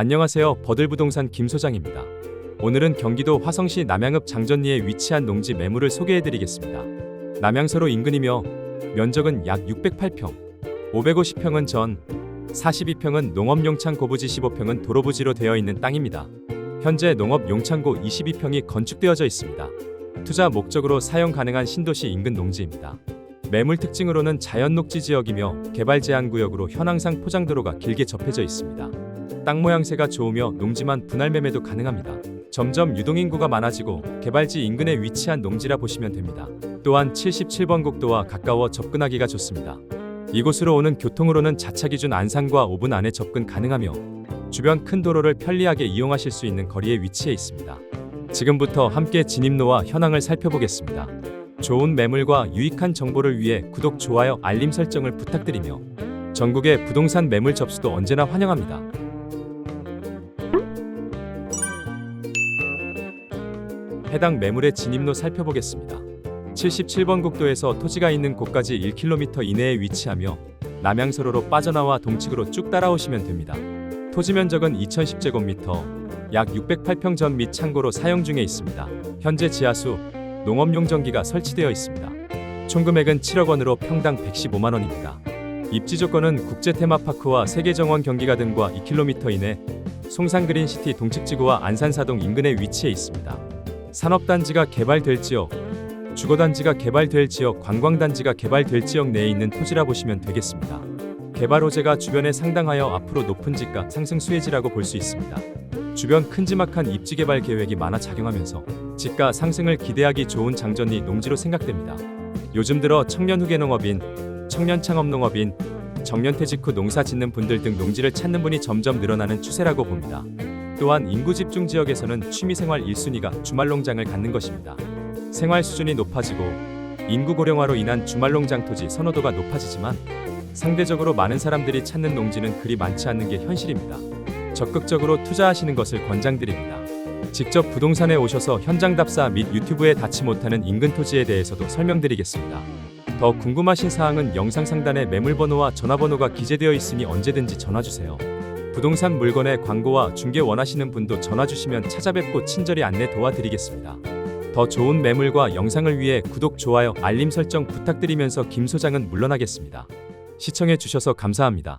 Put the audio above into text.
안녕하세요. 버들부동산 김 소장입니다. 오늘은 경기도 화성시 남양읍 장전리에 위치한 농지 매물을 소개해드리겠습니다. 남양서로 인근이며 면적은 약 608평, 550평은 전, 42평은 농업 용창 고부지 15평은 도로부지로 되어 있는 땅입니다. 현재 농업 용창고 22평이 건축되어져 있습니다. 투자 목적으로 사용 가능한 신도시 인근 농지입니다. 매물 특징으로는 자연 녹지 지역이며 개발 제한 구역으로 현황상 포장도로가 길게 접해져 있습니다. 땅 모양새가 좋으며 농지만 분할 매매도 가능합니다. 점점 유동인구가 많아지고 개발지 인근에 위치한 농지라 보시면 됩니다. 또한 77번 국도와 가까워 접근하기가 좋습니다. 이곳으로 오는 교통으로는 자차 기준 안산과 5분 안에 접근 가능하며 주변 큰 도로를 편리하게 이용하실 수 있는 거리에 위치해 있습니다. 지금부터 함께 진입로와 현황을 살펴보겠습니다. 좋은 매물과 유익한 정보를 위해 구독, 좋아요, 알림 설정을 부탁드리며 전국의 부동산 매물 접수도 언제나 환영합니다. 해당 매물의 진입로 살펴보겠습니다. 77번 국도에서 토지가 있는 곳까지 1km 이내에 위치하며 남양서로로 빠져나와 동측으로 쭉 따라오시면 됩니다. 토지 면적은 2010제곱미터, 약 608평 전 및 창고로 사용 중에 있습니다. 현재 지하수, 농업용 전기가 설치되어 있습니다. 총 금액은 7억 원으로 평당 115만 원입니다. 입지 조건은 국제 테마파크와 세계 정원 경기가든과 2km 이내 송산그린시티 동측지구와 안산사동 인근에 위치해 있습니다. 산업단지가 개발될 지역, 주거단지가 개발될 지역, 관광단지가 개발될 지역 내에 있는 토지라 보시면 되겠습니다. 개발 호재가 주변에 상당하여 앞으로 높은 집값 상승 수혜지라고 볼 수 있습니다. 주변 큼지막한 입지 개발 계획이 많아 작용하면서 집가 상승을 기대하기 좋은 장전리 농지로 생각됩니다. 요즘 들어 청년 후계 농업인, 청년 창업 농업인, 정년 퇴직 후 농사 짓는 분들 등 농지를 찾는 분이 점점 늘어나는 추세라고 봅니다. 또한 인구 집중 지역에서는 취미생활 1순위가 주말농장을 갖는 것입니다. 생활 수준이 높아지고 인구 고령화로 인한 주말농장 토지 선호도가 높아지지만 상대적으로 많은 사람들이 찾는 농지는 그리 많지 않는 게 현실입니다. 적극적으로 투자하시는 것을 권장드립니다. 직접 부동산에 오셔서 현장 답사 및 유튜브에 닿지 못하는 인근 토지에 대해서도 설명드리겠습니다. 더 궁금하신 사항은 영상 상단에 매물번호와 전화번호가 기재되어 있으니 언제든지 전화주세요. 부동산 물건의 광고와 중개 원하시는 분도 전화 주시면 찾아뵙고 친절히 안내 도와드리겠습니다. 더 좋은 매물과 영상을 위해 구독, 좋아요, 알림 설정 부탁드리면서 김 소장은 물러나겠습니다. 시청해 주셔서 감사합니다.